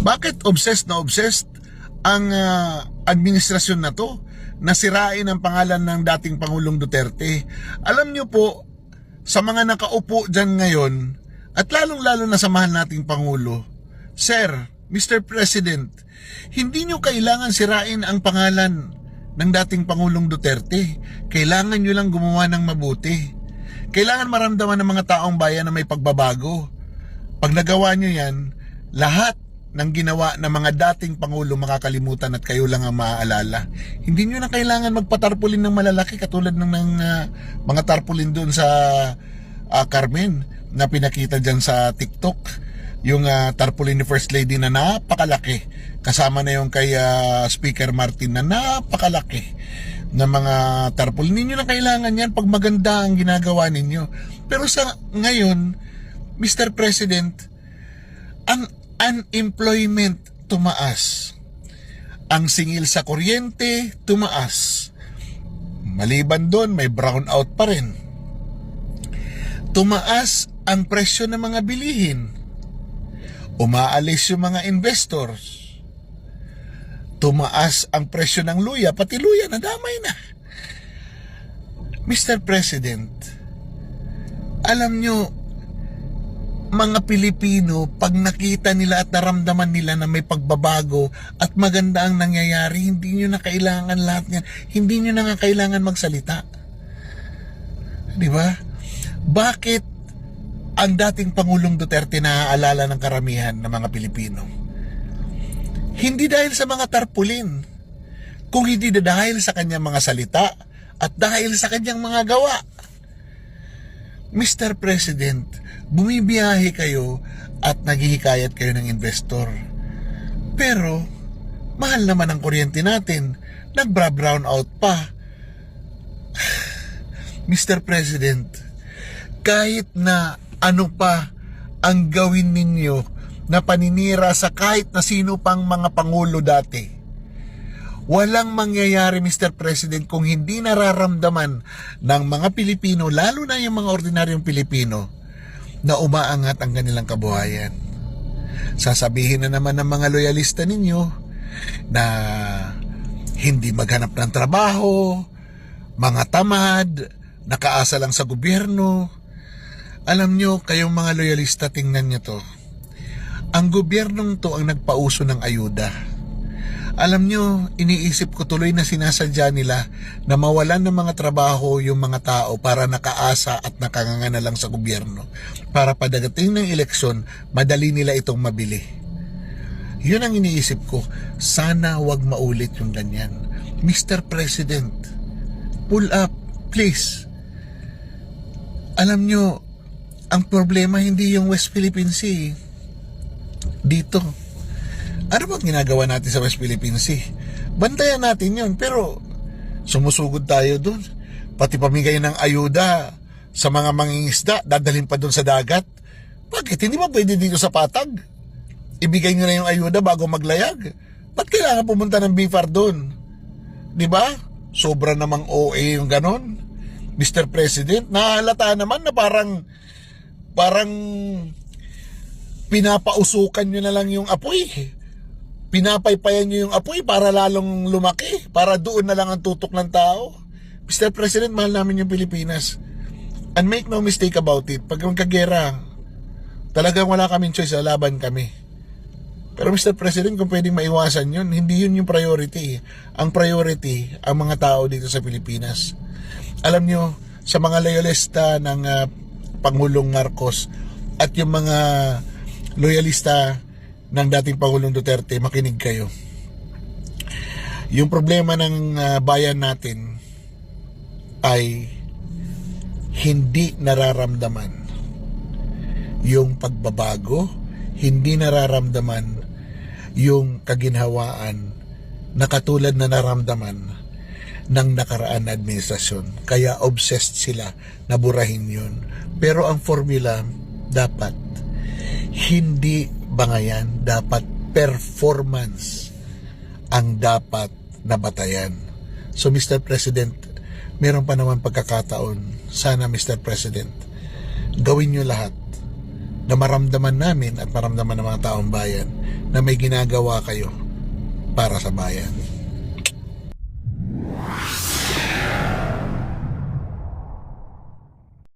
Bakit obsessed na obsessed ang ah, administrasyon na to na sirain ang pangalan ng dating Pangulong Duterte? Alam nyo po, sa mga nakaupo dyan ngayon, at lalong-lalo na sa mahal nating Pangulo, Sir, Mr. President, hindi nyo kailangan sirain ang pangalan ng dating Pangulong Duterte. Kailangan nyo lang gumawa ng mabuti. Kailangan maramdaman ng mga taong bayan na may pagbabago. Pag nagawa nyo yan, lahat ng ginawa ng mga dating Pangulo makakalimutan at kayo lang ang maaalala. Hindi nyo na kailangan magpatarpulin ng malalaki katulad ng, ng ah, mga tarpulin doon sa ah, Carmen na pinakita dyan sa TikTok. Yung ah, tarpulin ni First Lady na napakalaki. Kasama na yung kay ah, Speaker Martin na napakalaki na mga tarpulin. Hindi nyo na kailangan yan pag maganda ang ginagawa ninyo. Pero sa ngayon, Mr. President, ang unemployment tumaas. Ang singil sa kuryente tumaas. Maliban doon, may brownout pa rin. Tumaas ang presyo ng mga bilihin. Umaalis yung mga investors. Tumaas ang presyo ng luya, pati luya nadamay na. Mr. President, alam nyo, mga Pilipino, pag nakita nila at naramdaman nila na may pagbabago at maganda ang nangyayari, hindi nyo na kailangan lahat yan. Hindi nyo na nga kailangan magsalita. Di ba? Bakit ang dating Pangulong Duterte naaalala ng karamihan ng mga Pilipino? Hindi dahil sa mga tarpulin, kung hindi dahil sa kanyang mga salita at dahil sa kanyang mga gawa. Mr. President, bumibiyahe kayo at naghihikayat kayo ng investor. Pero, mahal naman ang kuryente natin. Nagbra-brown out pa. Mr. President, kahit na ano pa ang gawin ninyo na paninira sa kahit na sino pang mga pangulo dati, Walang mangyayari, Mr. President, kung hindi nararamdaman ng mga Pilipino, lalo na yung mga ordinaryong Pilipino, na umaangat ang kanilang kabuhayan. Sasabihin na naman ng mga loyalista ninyo na hindi maghanap ng trabaho, mga tamad, nakaasa lang sa gobyerno. Alam nyo, kayong mga loyalista, tingnan nyo to. Ang gobyernong to ang nagpauso ng ayuda. Alam nyo, iniisip ko tuloy na sinasadya nila na mawalan ng mga trabaho yung mga tao para nakaasa at nakanganga na lang sa gobyerno. Para padagating ng eleksyon, madali nila itong mabili. Yun ang iniisip ko. Sana wag maulit yung ganyan. Mr. President, pull up, please. Alam nyo, ang problema hindi yung West Philippine Sea. Dito. Ano bang ginagawa natin sa West Philippine Sea? Bantayan natin yun, pero sumusugod tayo dun. Pati pamigay ng ayuda sa mga mangingisda, dadalhin pa dun sa dagat. Bakit? Hindi ba pwede dito sa patag? Ibigay nyo na yung ayuda bago maglayag. Ba't kailangan pumunta ng BIFAR dun? Di ba? Sobra namang OA yung ganon. Mr. President, nahalata naman na parang parang pinapausukan nyo na lang yung apoy pinapaypayan nyo yung apoy para lalong lumaki, para doon na lang ang tutok ng tao. Mr. President, mahal namin yung Pilipinas. And make no mistake about it, pag magkagera, talagang wala kaming choice, laban kami. Pero Mr. President, kung pwedeng maiwasan yun, hindi yun yung priority. Ang priority, ang mga tao dito sa Pilipinas. Alam nyo, sa mga loyalista ng ah, Pangulong Marcos at yung mga loyalista ng dating Pangulong Duterte, makinig kayo. Yung problema ng ah, bayan natin ay hindi nararamdaman yung pagbabago, hindi nararamdaman yung kaginhawaan na katulad na naramdaman ng nakaraan na administrasyon. Kaya obsessed sila na burahin yun. Pero ang formula dapat hindi bangayan, dapat performance ang dapat nabatayan. So Mr. President, meron pa naman pagkakataon, sana Mr. President, gawin nyo lahat na maramdaman namin at maramdaman ng mga taong bayan na may ginagawa kayo para sa bayan.